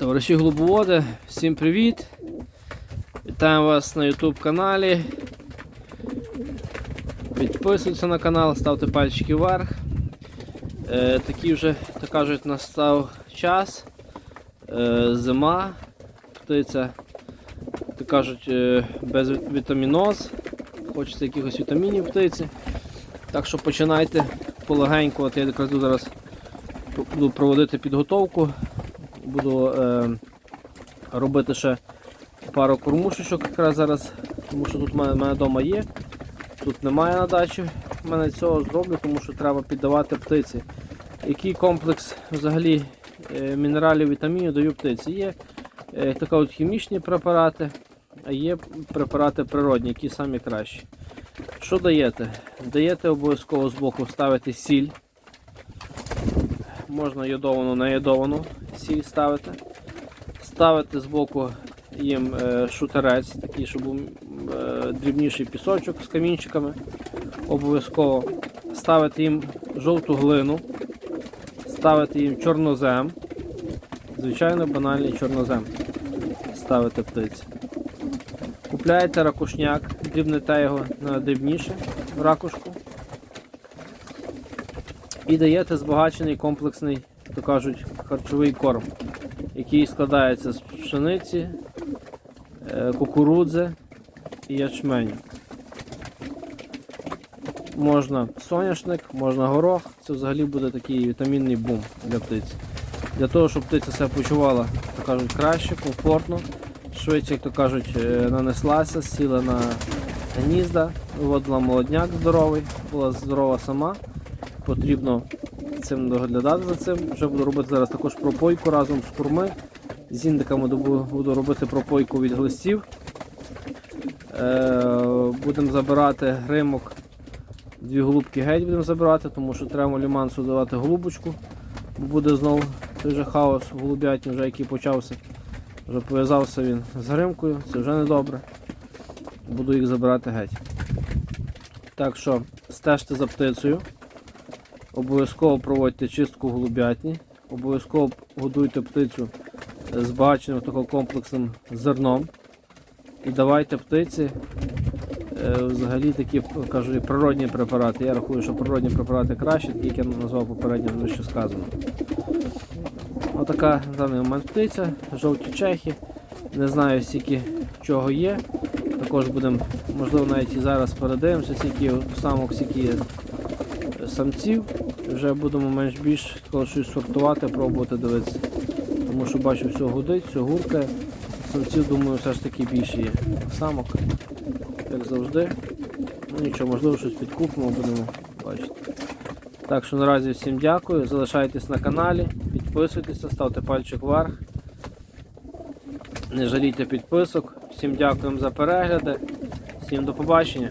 Товариші Голубоводи, всім привіт! Вітаємо вас на YouTube каналі. Підписуйтесь на канал, ставте пальчики вверх. Е, такий вже, так кажуть, настав час. Е, зима, птиця, так кажуть, е, без вітаміноз. Хочеться якихось вітамінів птиці. Так що починайте полегенько. От я якраз зараз буду проводити підготовку. Буду е, робити ще пару кормушечок якраз зараз, тому що тут в мене, в мене вдома є. Тут немає на дачі. В мене цього зроблю, тому що треба піддавати птиці. Який комплекс взагалі е, мінералів, вітамінів даю птиці? Є е, така от хімічні препарати, а є препарати природні, які самі кращі. Що даєте? Даєте обов'язково з боку ставити сіль. Можна йодовану, не йодовану сіль ставити. Ставити з боку їм е, шутерець, такий, щоб був е, дрібніший пісочок з камінчиками. Обов'язково ставити їм жовту глину, ставити їм чорнозем. Звичайно, банальний чорнозем. Ставити птиці. Купляєте ракушняк, дрібнете його на дрібніше ракушку. І даєте збагачений комплексний, то кажуть, харчовий корм, який складається з пшениці, е, кукурудзи і ячменю. Можна соняшник, можна горох, це взагалі буде такий вітамінний бум для птиці. Для того, щоб птиця себе почувала, то кажуть, краще, комфортно, швидше, як то кажуть, е, нанеслася, сіла на гнізда, виводила молодняк здоровий, була здорова сама. Потрібно цим доглядати за цим. Вже буду робити зараз також пропойку разом з курми. З індиками буду робити пропойку від глистів. Е, будемо забирати гримок, дві голубки геть будемо забирати, тому що треба лімансу давати голубочку. Бо буде знову той же хаос в голубятні, вже який почався. Вже пов'язався він з гримкою, це вже не добре. Буду їх забирати геть. Так що стежте за птицею. Обов'язково проводьте чистку голубятні, обов'язково годуйте птицю збагаченим таким комплексним зерном. І давайте птиці е, взагалі такі кажу, природні препарати. Я рахую, що природні препарати краще, такі, як я назвав попередньо вище сказано. Отака на даний момент птиця, жовті чехи. Не знаю, скільки чого є. Також будемо, можливо, навіть і зараз передивимося, скільки самок, скільки самців. Вже будемо менш більш щось сортувати, пробувати дивитися. Тому що бачу, все гудить, все гуркає. Самців, думаю, все ж таки більше є. Самок, як завжди. Ну нічого, можливо, щось підкупимо, будемо бачити. Так що наразі всім дякую. Залишайтесь на каналі, підписуйтеся, ставте пальчик вверх. Не жалійте підписок. Всім дякуємо за перегляди. Всім до побачення.